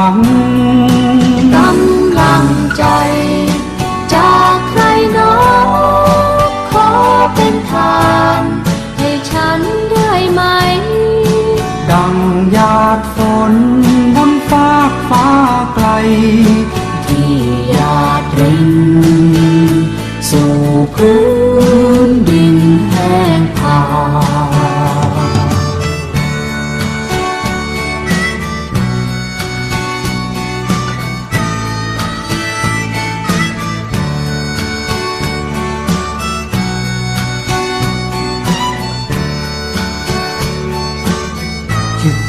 วังกำลังใจ จากใครหนอขอเป็นทาน ให้ฉันได้ไหม ดังหยาดฝนบนฟ้ากฟ้าไกล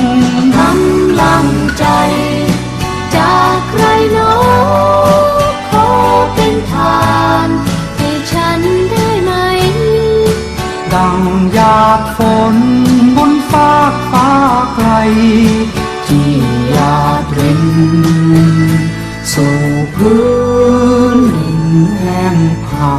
กำลังใจ จากใครหนอขอเป็นทานให้ฉันได้ไหม ดังหยาดฝนบนฟ้ากฟ้าไกล ที่หยาดรินสู่พื้นดินแห้งผา